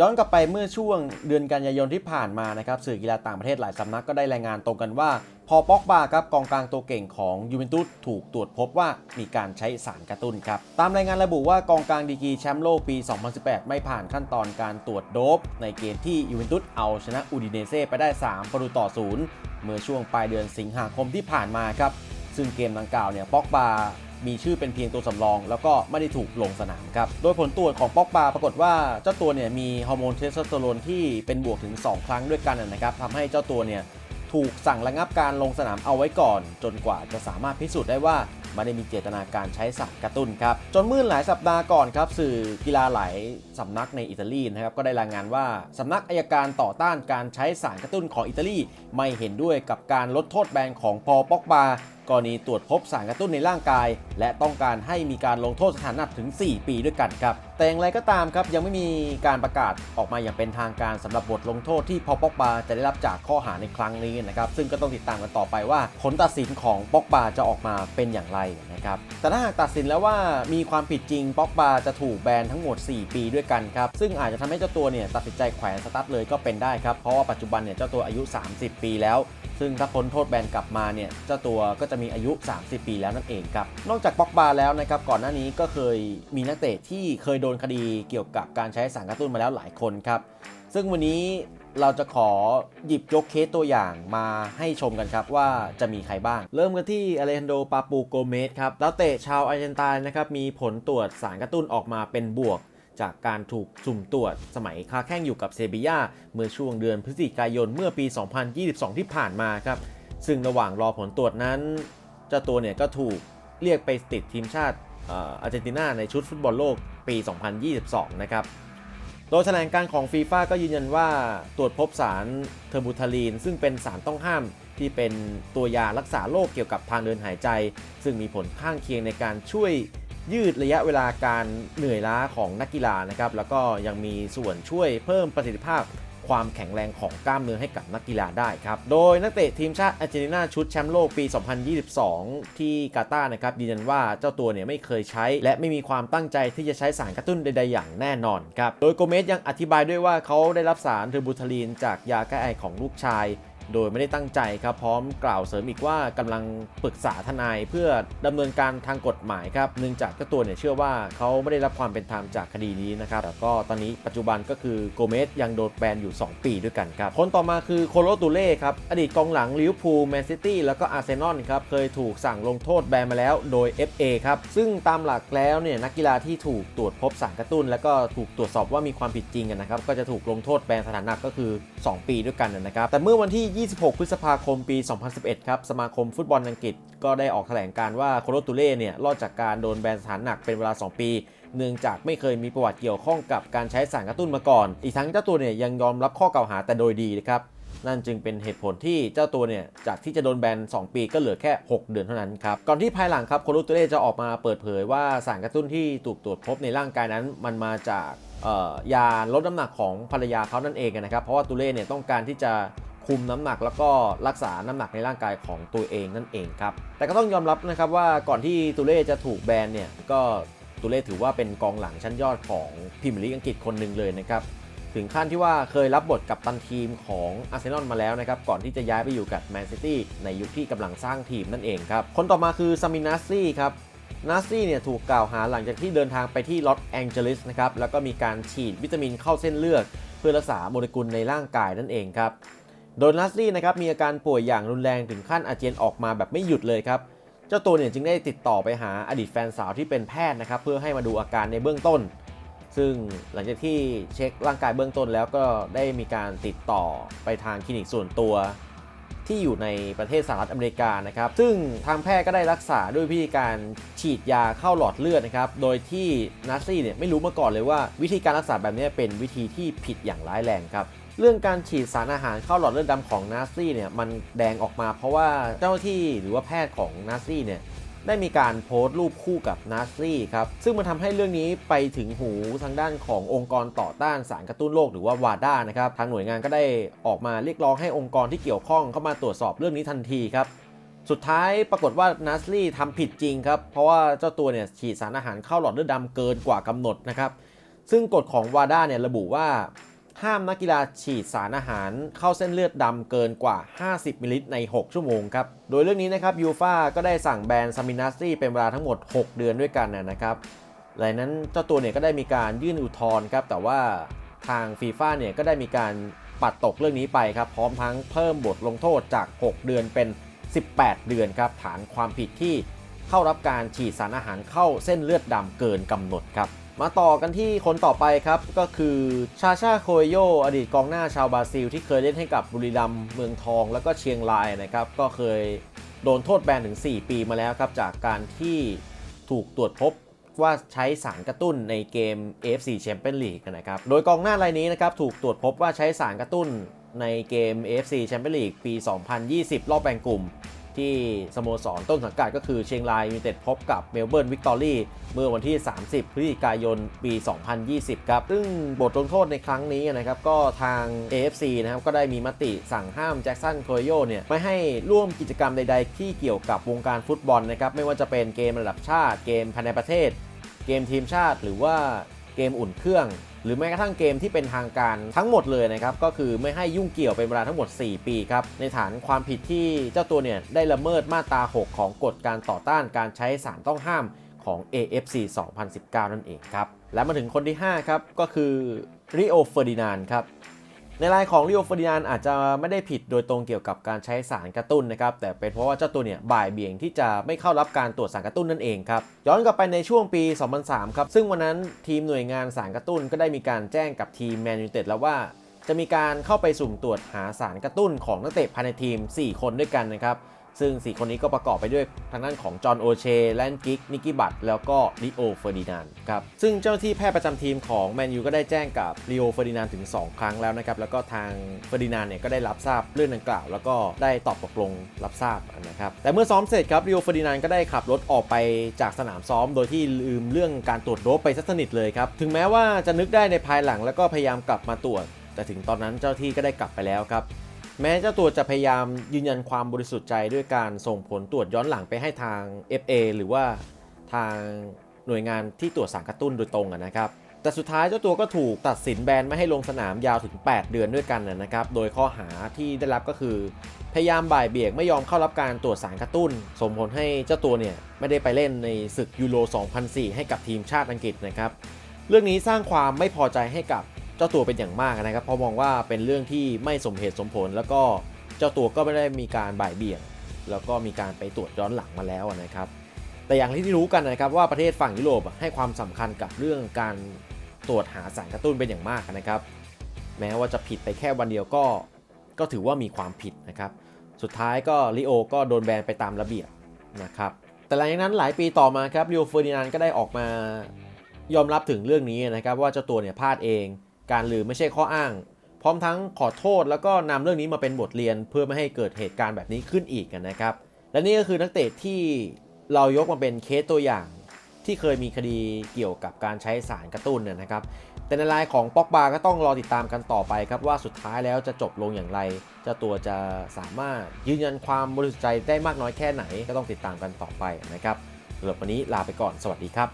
ย้อนกลับไปเมื่อช่วงเดือนกันยายนที่ผ่านมานะครับสื่อกีฬาต่างประเทศหลายสำนักก็ได้รายงานตรงกันว่า พอป็อกบาครับกองกลางตัวเก่งของยูเวนตุสถูกตรวจพบว่ามีการใช้สารกระตุ้นครับ ตามรายงานระบุว่ากองกลางดีกีแชมป์โลกปี 2018 ไม่ผ่านขั้นตอนการตรวจโดปในเกมที่ยูเวนตุสเอาชนะอูดิเนเซ่ไปได้ 3 ประตูต่อศูนย์เมื่อช่วงปลายเดือนสิงหาคมที่ผ่านมาครับ ซึ่งเกมดังกล่าวเนี่ยป็อกบามีชื่อเป็นเพียงตัวสำรอง แล้วก็ไม่ได้ถูกลงสนามครับ โดยผลตรวจของป็อกบาปรากฏว่าเจ้าตัวเนี่ยมีฮอร์โมนเทสโทสเตอโรนที่เป็นบวกถึง 2 ครั้งด้วยกันนะครับทำให้เจ้าตัวเนี่ยถูกสั่งระงับการลงสนามเอาไว้ก่อน จนกว่าจะสามารถพิสูจน์ได้ว่าไม่ได้มีเจตนาการใช้สารกระตุ้นครับ จนเมื่อหลายสัปดาห์ก่อนครับสื่อกีฬาหลายสำนักในอิตาลีนะครับก็ได้รายงานว่าสำนักอายการต่อต้านการใช้สารกระตุ้นของอิตาลีไม่เห็นด้วยกับการลดโทษแบนของพอปอกบา กรณีตรวจพบสารกระตุ้นในร่างกาย และต้องการให้มีการลงโทษสถานหนักถึง 4 ปีด้วยกันครับ แต่อย่างไรก็ตามครับ ยังไม่มีการประกาศออกมาอย่างเป็นทางการสำหรับบทลงโทษที่พอปอกบาจะได้รับจากข้อหาในครั้งนี้นะครับ ซึ่งก็ต้องติดตามกันต่อไปว่าผลตัดสินของปอกบาจะออกมาเป็นอย่างไรนะครับ แต่ถ้าหากตัดสินแล้วว่ามีความผิดจริงปอกบาจะถูกแบนทั้งหมด 4 ปีด้วยกันครับ ซึ่งอาจจะทำให้เจ้าตัวเนี่ยตัดสินใจแขวนสตาร์ทเลยก็เป็นได้ครับ เพราะว่าปัจจุบันเนี่ยเจ้าตัวอายุ 30 ปีแล้ว ซึ่งถ้าพ้นโทษแบนกลับมาเนี่ยเจ้าตัวก็จะมีอายุ 30 ปีแล้วนั่นเองครับ นอกจากป็อกบาแล้วนะครับก่อนหน้านี้ก็เคยมีนักเตะที่เคยโดนคดีเกี่ยวกับการใช้สารกระตุ้นมาแล้วหลายคนครับ ซึ่งวันนี้เราจะขอหยิบยกเคสตัวอย่างมาให้ชมกันครับว่าจะมีใครบ้าง เริ่มกันที่อเลฮันโดปาปูโกเมสครับนักเตะชาวอาร์เจนตินนะครับมีผลตรวจสารกระตุ้นออกมาเป็นบวก จากการถูกสุ่มตรวจสมัยค้าแข่งอยู่กับเซบียาเมื่อช่วงเดือนพฤศจิกายนเมื่อปี 2022 ที่ผ่านมาครับ ซึ่งระหว่างรอผลตรวจนั้นเจ้าตัวเนี่ยก็ถูกเรียกไปติดทีมชาติเอ่ออาร์เจนตินาในชุดฟุตบอลโลกปี 2022 นะครับ โดยแถลงการของฟีฟ่าก็ยืนยันว่าตรวจพบสารเทอร์บูทาลีน ซึ่งเป็นสารต้องห้ามที่เป็นตัวยารักษาโรคเกี่ยวกับทางเดินหายใจ ซึ่งมีผลข้างเคียงในการช่วย ยืดระยะเวลาการเหนื่อยล้าของนักกีฬานะครับ แล้วก็ยังมีส่วนช่วยเพิ่มประสิทธิภาพความแข็งแรงของกล้ามเนื้อให้กับนักกีฬาได้ครับ โดยนักเตะทีมชาติอาร์เจนตินาชุดแชมป์โลกปี 2022 ที่กาตาร์นะครับยืนยันว่าเจ้าตัวเนี่ยไม่เคยใช้ และไม่มีความตั้งใจที่จะใช้สารกระตุ้นใด ๆ อย่างแน่นอนครับ โดยโกเมสยังอธิบายด้วยว่าเขาได้รับสารเทอร์บูทาลีนจากยาแก้ไอของลูกชาย โดยไม่ได้ตั้งใจครับพร้อมกล่าวเสริมอีกว่ากำลังปรึกษาทนายเพื่อดำเนินการทางกฎหมายครับเนื่องจากเจ้าตัวเนี่ยเชื่อว่าเขาไม่ได้รับความเป็นธรรมจากคดีนี้นะครับแล้วก็ตอนนี้ปัจจุบันก็คือโกเมสยังโดนแบนอยู่ 2 ปีด้วยกันครับคนต่อมาคือโคโลตูเล่ครับอดีตกองหลังลิเวอร์พูลแมนซิตี้แล้วก็อาร์เซนอลครับเคยถูกสั่งลงโทษแบนมาแล้วโดย FA ครับซึ่งตามหลักแล้วเนี่ยนักกีฬาที่ถูกตรวจพบสารกระตุ้น แล้วก็ถูกตรวจสอบว่ามีความผิดจริงกันนะครับก็จะถูกลงโทษแบนสถานหนักก็คือ 2 ปีด้วยกันนะครับแต่เมื่อวันที่26 พฤษภาคมปี 2011 ครับ สมาคมฟุตบอลอังกฤษก็ได้ออกแถลงการว่าโคโรตูเล่เนี่ยรอดจากการโดนแบนสถานหนักเป็นเวลา 2 ปี เนื่องจากไม่เคยมีประวัติเกี่ยวข้องกับการใช้สารกระตุ้นมาก่อน อีกทั้งเจ้าตัวเนี่ยยังยอมรับข้อกล่าวหาแต่โดยดีนะครับ นั่นจึงเป็นเหตุผลที่เจ้าตัวเนี่ยจากที่จะโดนแบน 2 ปีก็เหลือแค่ 6 เดือนเท่านั้นครับ ก่อนที่ภายหลังครับโคโรตูเล่จะออกมาเปิดเผยว่าสารกระตุ้นที่ถูกตรวจพบในร่างกายนั้น มันมาจากยาลดน้ำหนักของภรรยาเขานั่นเองนะครับ เพราะว่าตูเล่เนี่ยต้องการที่จะ คุมน้ำหนักแล้วก็รักษาน้ำหนักในร่างกายของตัวเองนั่นเองครับ แต่ก็ต้องยอมรับนะครับว่าก่อนที่ตูเล่จะถูกแบนเนี่ยก็ตูเล่ถือว่าเป็นกองหลังชั้นยอดของพรีเมียร์ลีกอังกฤษคนหนึ่งเลยนะครับถึงขั้นที่ว่าเคยรับบทกับตันทีมของอาร์เซนอลมาแล้วนะครับ ก่อนที่จะย้ายไปอยู่กับแมนซิตี้ในยุคที่กำลังสร้างทีมนั่นเองครับ คนต่อมาคือซามินาซี่ครับนาซี่เนี่ยถูกกล่าวหาหลังจากที่เดินทางไปที่ลอสแองเจลิสนะครับ แล้วก็มีการฉีดวิตามินเข้าเส้นเลือด เพื่อรักษาโมเลกุลในร่างกายนั่นเองครับ โดยนัสลี่นะครับมีอาการป่วยอย่างรุนแรงถึงขั้นอาเจียนออกมาแบบไม่หยุดเลยครับ เจ้าตัวเนี่ยจึงได้ติดต่อไปหาอดีตแฟนสาวที่เป็นแพทย์นะครับเพื่อให้มาดูอาการในเบื้องต้น ซึ่งหลังจากที่เช็คร่างกายเบื้องต้นแล้วก็ได้มีการติดต่อไปทางคลินิกส่วนตัว ที่อยู่ในประเทศสหรัฐอเมริกานะครับ ซึ่งทางแพทย์ก็ได้รักษาด้วยวิธีการฉีดยาเข้าหลอดเลือดนะครับ โดยที่นัสซี่เนี่ยไม่รู้มาก่อนเลยว่าวิธีการรักษาแบบนี้เป็นวิธีที่ผิดอย่างร้ายแรงครับ เรื่องการฉีดสารอาหารเข้าหลอดเลือดดำของนาซี่เนี่ยมันแดงออกมาเพราะว่าเจ้าหน้าที่หรือว่าแพทย์ของนาซี่เนี่ยได้มีการโพสต์รูปคู่กับนาซี่ครับ ซึ่งมันทำให้เรื่องนี้ไปถึงหูทางด้านขององค์กรต่อต้านสารกระตุ้นโรคหรือว่าวาด้านะครับ ทางหน่วยงานก็ได้ออกมาเรียกร้องให้องค์กรที่เกี่ยวข้องเข้ามาตรวจสอบเรื่องนี้ทันทีครับ สุดท้ายปรากฏว่านัสลี่ทำผิดจริงครับ เพราะว่าเจ้าตัวเนี่ยฉีดสารอาหารเข้าหลอดเลือดดำเกินกว่ากำหนดนะครับ ซึ่งกฎของวาด้าเนี่ยระบุว่า ห้ามนักกีฬาฉีดสารอาหารเข้าเส้นเลือดดำเกินกว่า 50 มิลลิลิตรใน 6 ชั่วโมงครับ โดยเรื่องนี้นะครับยูฟาก็ได้สั่งแบนซามินาสตี้เป็นเวลาทั้งหมด 6 เดือนด้วยกันนะครับหลังนั้นเจ้าตัวเนี่ยก็ได้มีการยื่นอุทธรณ์ครับ แต่ว่าทางฟีฟ่าเนี่ยก็ได้มีการปัดตกเรื่องนี้ไปครับ พร้อมทั้งเพิ่มบทลงโทษจาก 6 เดือนเป็น 18 เดือนครับ ฐานความผิดที่ เข้ารับการฉีดสารอาหารเข้าเส้นเลือดดำเกินกำหนดครับ มาต่อกันที่คนต่อไปครับ ก็คือชาชาโคโย อดีตกองหน้าชาวบราซิล ที่เคยเล่นให้กับบุรีรัมย์เมืองทองแล้วก็เชียงรายนะครับก็เคยโดนโทษแบนถึง 4 ปีมาแล้วครับ จากการที่ถูกตรวจพบว่าใช้สารกระตุ้นในเกม AFC Champions League นะครับ โดยกองหน้ารายนี้นะครับถูกตรวจพบว่าใช้สารกระตุ้นในเกม AFC Champions League ปี 2020 รอบแบ่งกลุ่ม ที่สโมสรต้นสังกัดก็คือเชียงรายยูไนเต็ดพบกับเมลเบิร์นวิกตอรี่เมื่อวันที่ 30 พฤศจิกายน ปี 2020 ครับ ซึ่งบทลงโทษในครั้งนี้นะครับก็ทาง AFC นะครับก็ได้มีมติสั่งห้ามแจ็คสันโคโยเนี่ยไม่ให้ร่วมกิจกรรมใด ๆ ที่เกี่ยวกับวงการฟุตบอลนะครับไม่ว่าจะเป็นเกมระดับชาติเกมภายในประเทศ เกมทีมชาติ หรือว่าเกมอุ่นเครื่อง หรือแม้กระทั่งเกมที่เป็นทางการทั้งหมดเลยนะครับก็คือไม่ให้ยุ่งเกี่ยวเป็นเวลาทั้งหมด 4 ปีครับในฐานความผิดที่เจ้าตัวเนี่ยได้ละเมิดมาตรา 6 ของกฎการต่อต้านการใช้สารต้องห้ามของ AFC 2019 นั่นเองครับและมาถึงคนที่ 5 ครับ ก็คือริโอเฟอร์ดินานครับ ในรายของลิโอฟอร์ดินานอาจจะไม่ได้ผิดโดยตรงเกี่ยวกับการใช้สารกระตุ้นนะครับ แต่เป็นเพราะว่าเจ้าตัวเนี่ยบ่ายเบี่ยงที่จะไม่เข้ารับการตรวจสารกระตุ้นนั่นเองครับ ย้อนกลับไปในช่วงปี 2003 ครับ ซึ่งวันนั้นทีมหน่วยงานสารกระตุ้นก็ได้มีการแจ้งกับทีมแมนยูเต็ดแล้วว่า จะมีการเข้าไปสุ่มตรวจหาสารกระตุ้นของนักเตะภายในทีม 4 คนด้วยกันนะครับ ซึ่ง 4 คนนี้ก็ประกอบไปด้วยทางด้านของจอห์นโอเชแลนกิกนิกกี้บัตแล้วก็ลิโอเฟอร์ดินานครับซึ่งเจ้าหน้าที่แพทย์ประจำทีมของแมนยูก็ได้แจ้งกับลิโอเฟอร์ดินานถึง 2 ครั้งแล้วนะครับแล้วก็ทางเฟอร์ดินานเนี่ยก็ได้รับทราบเรื่องดังกล่าว แล้วก็ได้ตอบตกลงรับทราบนะครับแต่เมื่อซ้อมเสร็จครับลิโอเฟอร์ดินานก็ได้ขับรถออกไปจากสนามซ้อม โดยที่ลืมเรื่องการตรวจโดปไปสักสนิทเลยครับถึงแม้ว่าจะนึกได้ในภายหลังแล้วก็พยายามกลับมาตรวจแต่ถึงตอนนั้นเจ้าที่ก็ได้กลับไปแล้วครับ แม้เจ้าตัวจะพยายามยืนยันความบริสุทธิ์ใจด้วยการส่งผลตรวจย้อนหลังไปให้ทาง FA หรือว่าทางหน่วยงานที่ตรวจสารกระตุ้นโดยตรงนะครับ แต่สุดท้ายเจ้าตัวก็ถูกตัดสินแบนไม่ให้ลงสนามยาวถึง 8 เดือนด้วยกันนะครับ โดยข้อหาที่ได้รับก็คือ พยายามบ่ายเบี่ยงไม่ยอมเข้ารับการตรวจสารกระตุ้นส่งผลให้เจ้าตัวเนี่ยไม่ได้ไปเล่นในศึกยูโร 2004 ให้กับทีมชาติอังกฤษนะครับ เรื่องนี้สร้างความไม่พอใจให้กับ เจ้าตัวเป็นอย่างมากนะครับ เพราะมองว่าเป็นเรื่องที่ไม่สมเหตุสมผล แล้วก็เจ้าตัวก็ไม่ได้มีการบ่ายเบี่ยง แล้วก็มีการไปตรวจย้อนหลังมาแล้วนะครับ แต่อย่างที่รู้กันนะครับว่าประเทศฝั่งยุโรปให้ความสำคัญกับเรื่องการตรวจหาสารกระตุ้นเป็นอย่างมากนะครับ แม้ว่าจะผิดไปแค่วันเดียวก็ ก็ถือว่ามีความผิดนะครับ สุดท้ายก็ลิโอก็โดนแบนไปตามระเบียบนะครับ แต่หลังจากนั้นหลายปีต่อมาครับลิโอเฟอร์ดินานก็ได้ออกมายอมรับถึงเรื่องนี้นะครับว่าเจ้าตัวเนี่ยพลาดเอง การลืมไม่ใช่ข้ออ้าง พร้อมทั้งขอโทษแล้วก็นำเรื่องนี้มาเป็นบทเรียนเพื่อไม่ให้เกิดเหตุการณ์แบบนี้ขึ้นอีกนะครับ และนี่ก็คือนักเตะที่เรายกมาเป็นเคสตัวอย่างที่เคยมีคดีเกี่ยวกับการใช้สารกระตุ้นเนยนะครับ แต่ในรายของปอกบาก็ต้องรอติดตามกันต่อไปครับว่าสุดท้ายแล้วจะจบลงอย่างไรเจ้าตัวจะสามารถยืนยันความบริสุทธิ์ใจได้มากน้อยแค่ไหน ก็ต้องติดตามกันต่อไปนะครับสำหรับวันนี้ลาไปก่อนสวัสดีครับ